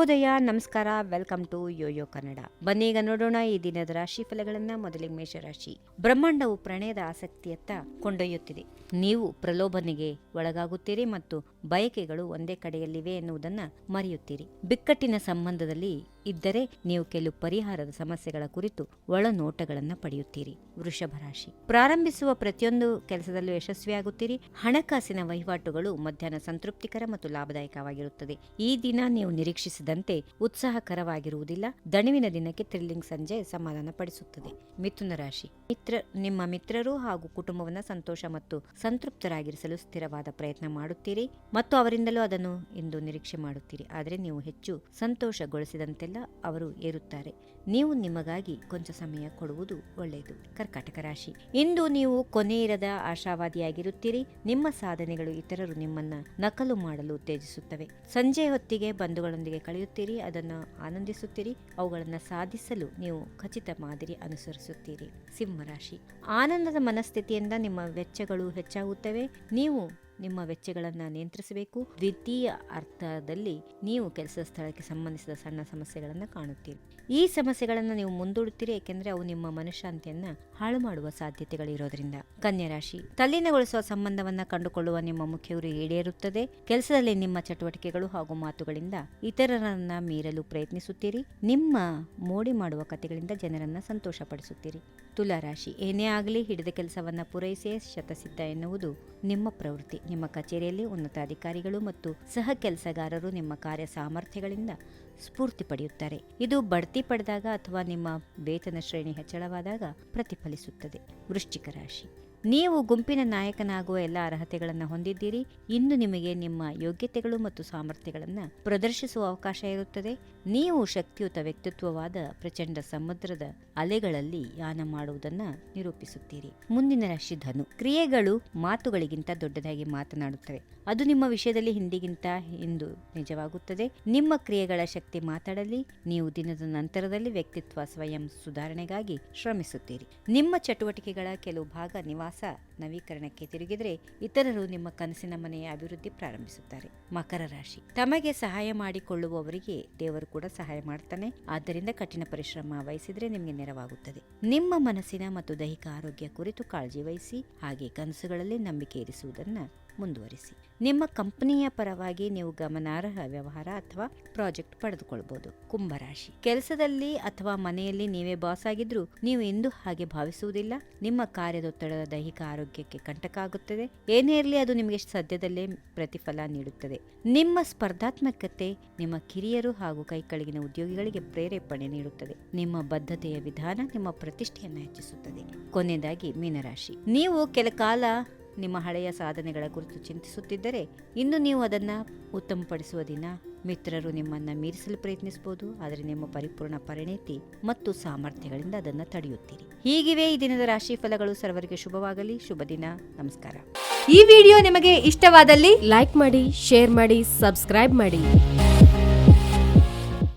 ಶುಭೋದಯ ನಮಸ್ಕಾರ, welcome to YoYo Kannada. ಬನ್ನಿ ಈಗ ನೋಡೋಣ ಈ ದಿನದ ರಾಶಿ ಫಲಗಳನ್ನ ಮೊದಲಿಗೆ ಮೇಷರಾಶಿ. ಬ್ರಹ್ಮಾಂಡವು ಪ್ರಣಯದ ಆಸಕ್ತಿಯತ್ತ ಕೊಂಡೊಯ್ಯುತ್ತಿದೆ. ನೀವು ಪ್ರಲೋಭನೆಗೆ ಒಳಗಾಗುತ್ತೀರಿ ಮತ್ತು ಬಯಕೆಗಳು ಒಂದೇ ಕಡೆಯಲ್ಲಿವೆ ಎನ್ನುವುದನ್ನು ಮರೆಯುತ್ತೀರಿ. ಬಿಕ್ಕಟ್ಟಿನ ಸಂಬಂಧದಲ್ಲಿ ಇದ್ದರೆ ನೀವು ಕೆಲವು ಪರಿಹಾರದ ಸಮಸ್ಯೆಗಳ ಕುರಿತು ಒಳನೋಟಗಳನ್ನು ಪಡೆಯುತ್ತೀರಿ. ವೃಷಭ ರಾಶಿ. ಪ್ರಾರಂಭಿಸುವ ಪ್ರತಿಯೊಂದು ಕೆಲಸದಲ್ಲೂ ಯಶಸ್ವಿಯಾಗುತ್ತೀರಿ. ಹಣಕಾಸಿನ ವಹಿವಾಟುಗಳು ಮಧ್ಯಾಹ್ನ ಸಂತೃಪ್ತಿಕರ ಮತ್ತು ಲಾಭದಾಯಕವಾಗಿರುತ್ತದೆ. ಈ ದಿನ ನೀವು ನಿರೀಕ್ಷಿಸಿದಂತೆ ಉತ್ಸಾಹಕರವಾಗಿರುವುದಿಲ್ಲ. ದಣಿವಿನ ದಿನಕ್ಕೆ ಥ್ರಿಲ್ಲಿಂಗ್ ಸಂಜೆ ಸಮಾಧಾನ ಪಡಿಸುತ್ತದೆ. ಮಿಥುನ ರಾಶಿ. ಮಿತ್ರ, ನಿಮ್ಮ ಮಿತ್ರರು ಹಾಗೂ ಕುಟುಂಬವನ್ನು ಸಂತೋಷ ಮತ್ತು ಸಂತೃಪ್ತರಾಗಿರಿಸಲು ಸ್ಥಿರವಾದ ಪ್ರಯತ್ನ ಮಾಡುತ್ತೀರಿ. ಮತ್ತು ಅವರಿಂದಲೂ ಅದನ್ನು ಎಂದು ನಿರೀಕ್ಷೆ ಮಾಡುತ್ತೀರಿ. ಆದರೆ ನೀವು ಹೆಚ್ಚು ಸಂತೋಷಗೊಳಿಸಿದಂತೆಲ್ಲ ಅವರು ಏರುತ್ತಾರೆ. ನೀವು ನಿಮಗಾಗಿ ಕೊಂಚ ಸಮಯ ಕೊಡುವುದು ಒಳ್ಳೆಯದು. ಕರ್ಕಾಟಕ ರಾಶಿ. ಇಂದು ನೀವು ಕೊನೆಯಿರದ ಆಶಾವಾದಿಯಾಗಿರುತ್ತೀರಿ. ನಿಮ್ಮ ಸಾಧನೆಗಳು ಇತರರು ನಿಮ್ಮನ್ನ ನಕಲು ಮಾಡಲು ಉತ್ತೇಜಿಸುತ್ತವೆ. ಸಂಜೆ ಹೊತ್ತಿಗೆ ಬಂಧುಗಳೊಂದಿಗೆ ಕಳೆಯುತ್ತೀರಿ. ಅದನ್ನು ಆನಂದಿಸುತ್ತೀರಿ. ಅವುಗಳನ್ನು ಸಾಧಿಸಲು ನೀವು ಖಚಿತ ಮಾದರಿ ಅನುಸರಿಸುತ್ತೀರಿ. ಸಿಂಹರಾಶಿ. ಆನಂದದ ಮನಸ್ಥಿತಿಯಿಂದ ನಿಮ್ಮ ವೆಚ್ಚಗಳು ಹೆಚ್ಚಾಗುತ್ತವೆ. ನೀವು ನಿಮ್ಮ ವೆಚ್ಚಗಳನ್ನು ನಿಯಂತ್ರಿಸಬೇಕು. ದ್ವಿತೀಯ ಅರ್ಥದಲ್ಲಿ ನೀವು ಕೆಲಸ ಸ್ಥಳಕ್ಕೆ ಸಂಬಂಧಿಸಿದ ಸಣ್ಣ ಸಮಸ್ಯೆಗಳನ್ನು ಕಾಣುತ್ತೀರಿ. ಈ ಸಮಸ್ಯೆಗಳನ್ನು ನೀವು ಮುಂದೂಡುತ್ತೀರಿ, ಏಕೆಂದರೆ ಅವು ನಿಮ್ಮ ಮನಶಾಂತಿಯನ್ನ ಹಾಳು ಮಾಡುವ ಸಾಧ್ಯತೆಗಳಿರೋದ್ರಿಂದ. ಕನ್ಯಾ ರಾಶಿ, ತಲ್ಲೀನಗೊಳಿಸುವ ಸಂಬಂಧವನ್ನು ಕಂಡುಕೊಳ್ಳುವ ನಿಮ್ಮ ಮುಖ್ಯ ಗುರಿ ಈಡೇರುತ್ತದೆ. ಕೆಲಸದಲ್ಲಿ ನಿಮ್ಮ ಚಟುವಟಿಕೆಗಳು ಹಾಗೂ ಮಾತುಗಳಿಂದ ಇತರರನ್ನ ಮೀರಲು ಪ್ರಯತ್ನಿಸುತ್ತೀರಿ. ನಿಮ್ಮ ಮೋಡಿ ಮಾಡುವ ಕಥೆಗಳಿಂದ ಜನರನ್ನ ಸಂತೋಷಪಡಿಸುತ್ತೀರಿ. ತುಲಾ ರಾಶಿ, ಏನೇ ಆಗಲಿ ಹಿಡಿದ ಕೆಲಸವನ್ನ ಪೂರೈಸಿಯೇ ಶತಸಿದ್ಧ ಎನ್ನುವುದು ನಿಮ್ಮ ಪ್ರವೃತ್ತಿ. ನಿಮ್ಮ ಕಚೇರಿಯಲ್ಲಿ ಉನ್ನತ ಅಧಿಕಾರಿಗಳು ಮತ್ತು ಸಹ ಕೆಲಸಗಾರರು ನಿಮ್ಮ ಕಾರ್ಯ ಸಾಮರ್ಥ್ಯಗಳಿಂದ ಸ್ಫೂರ್ತಿ ಪಡೆಯುತ್ತಾರೆ. ಇದು ಬಡ್ತಿ ಪಡೆದಾಗ ಅಥವಾ ನಿಮ್ಮ ವೇತನ ಶ್ರೇಣಿ ಹೆಚ್ಚಳವಾದಾಗ ಪ್ರತಿಫಲಿಸುತ್ತದೆ. ವೃಶ್ಚಿಕ ರಾಶಿ. ನೀವು ಗುಂಪಿನ ನಾಯಕನಾಗುವ ಎಲ್ಲ ಅರ್ಹತೆಗಳನ್ನು ಹೊಂದಿದ್ದೀರಿ. ಇಂದು ನಿಮಗೆ ನಿಮ್ಮ ಯೋಗ್ಯತೆಗಳು ಮತ್ತು ಸಾಮರ್ಥ್ಯಗಳನ್ನು ಪ್ರದರ್ಶಿಸುವ ಅವಕಾಶ ಇರುತ್ತದೆ. ನೀವು ಶಕ್ತಿಯುತ ವ್ಯಕ್ತಿತ್ವವಾದ ಪ್ರಚಂಡ ಸಮುದ್ರದ ಅಲೆಗಳಲ್ಲಿ ಯಾನ ಮಾಡುವುದನ್ನು ನಿರೂಪಿಸುತ್ತೀರಿ. ಮುಂದಿನ ರಾಶಿ ಧನು. ಕ್ರಿಯೆಗಳು ಮಾತುಗಳಿಗಿಂತ ದೊಡ್ಡದಾಗಿ ಮಾತನಾಡುತ್ತವೆ. ಅದು ನಿಮ್ಮ ವಿಷಯದಲ್ಲಿ ಹಿಂದಿಗಿಂತ ಇಂದು ನಿಜವಾಗುತ್ತದೆ. ನಿಮ್ಮ ಕ್ರಿಯೆಗಳ ಶಕ್ತಿ ಮಾತಾಡಲಿ. ನೀವು ದಿನದ ನಂತರದಲ್ಲಿ ವ್ಯಕ್ತಿತ್ವ ಸ್ವಯಂ ಸುಧಾರಣೆಗಾಗಿ ಶ್ರಮಿಸುತ್ತೀರಿ. ನಿಮ್ಮ ಚಟುವಟಿಕೆಗಳ ಕೆಲವು ಭಾಗ ನಿವಾಸ ನವೀಕರಣಕ್ಕೆ ತಿರುಗಿದರೆ ಇತರರು ನಿಮ್ಮ ಕನಸಿನ ಮನೆಯ ಅಭಿವೃದ್ಧಿ ಪ್ರಾರಂಭಿಸುತ್ತಾರೆ. ಮಕರ ರಾಶಿ. ತಮಗೆ ಸಹಾಯ ಮಾಡಿಕೊಳ್ಳುವವರಿಗೆ ದೇವರು ಕೂಡ ಸಹಾಯ ಮಾಡ್ತಾನೆ. ಆದ್ದರಿಂದ ಕಠಿಣ ಪರಿಶ್ರಮ ವಹಿಸಿದ್ರೆ ನಿಮಗೆ ನೆರವಾಗುತ್ತದೆ. ನಿಮ್ಮ ಮನಸ್ಸಿನ ಮತ್ತು ದೈಹಿಕ ಆರೋಗ್ಯ ಕುರಿತು ಕಾಳಜಿ ವಹಿಸಿ, ಹಾಗೆ ಕನಸುಗಳಲ್ಲಿ ನಂಬಿಕೆ ಇರಿಸುವುದನ್ನ ಮುಂದುವರಿಸಿ. ನಿಮ್ಮ ಕಂಪನಿಯ ಪರವಾಗಿ ನೀವು ಗಮನಾರ್ಹ ವ್ಯವಹಾರ ಅಥವಾ ಪ್ರಾಜೆಕ್ಟ್ ಪಡೆದುಕೊಳ್ಬಹುದು ಕುಂಭರಾಶಿ. ಕೆಲಸದಲ್ಲಿ ಅಥವಾ ಮನೆಯಲ್ಲಿ ನೀವೇ ಬಾಸ್ ಆಗಿದ್ರು ನೀವು ಎಂದು ಹಾಗೆ ಭಾವಿಸುವುದಿಲ್ಲ. ನಿಮ್ಮ ಕಾರ್ಯದೊತ್ತಡದ ದೈಹಿಕ ಆರೋಗ್ಯಕ್ಕೆ ಕಂಟಕ ಆಗುತ್ತದೆ. ಏನೇ ಇರಲಿ ಅದು ನಿಮಗೆ ಸದ್ಯದಲ್ಲೇ ಪ್ರತಿಫಲ ನೀಡುತ್ತದೆ. ನಿಮ್ಮ ಸ್ಪರ್ಧಾತ್ಮಕತೆ ನಿಮ್ಮ ಕಿರಿಯರು ಹಾಗೂ ಕೈಕಳಗಿನ ಉದ್ಯೋಗಿಗಳಿಗೆ ಪ್ರೇರೇಪಣೆ ನೀಡುತ್ತದೆ. ನಿಮ್ಮ ಬದ್ಧತೆಯ ವಿಧಾನ ನಿಮ್ಮ ಪ್ರತಿಷ್ಠೆಯನ್ನು ಹೆಚ್ಚಿಸುತ್ತದೆ. ಕೊನೆಯದಾಗಿ ಮೀನರಾಶಿ. ನೀವು ಕೆಲ ಕಾಲ ನಿಮ್ಮ ಹಳೆಯ ಸಾಧನೆಗಳ ಕುರಿತು ಚಿಂತಿಸುತ್ತಿದ್ದರೆ ಇನ್ನು ನೀವು ಅದನ್ನು ಉತ್ತಮಪಡಿಸುವ ದಿನ ಮಿತ್ರರು ನಿಮ್ಮನ್ನು ಮೀರಿಸಲು ಪ್ರಯತ್ನಿಸಬಹುದು, ಆದರೆ ನಿಮ್ಮ ಪರಿಪೂರ್ಣ ಪರಿಣಿತಿ ಮತ್ತು ಸಾಮರ್ಥ್ಯಗಳಿಂದ ಅದನ್ನು ತಡೆಯುತ್ತೀರಿ. ಹೀಗಿವೆ ಈ ದಿನದ ರಾಶಿ ಫಲಗಳು. ಸರ್ವರಿಗೆ ಶುಭವಾಗಲಿ. ಶುಭ ದಿನ. ನಮಸ್ಕಾರ. ಈ ವಿಡಿಯೋ ನಿಮಗೆ ಇಷ್ಟವಾದಲ್ಲಿ ಲೈಕ್ ಮಾಡಿ ಶೇರ್ ಮಾಡಿ ಸಬ್ಸ್ಕ್ರೈಬ್ ಮಾಡಿ.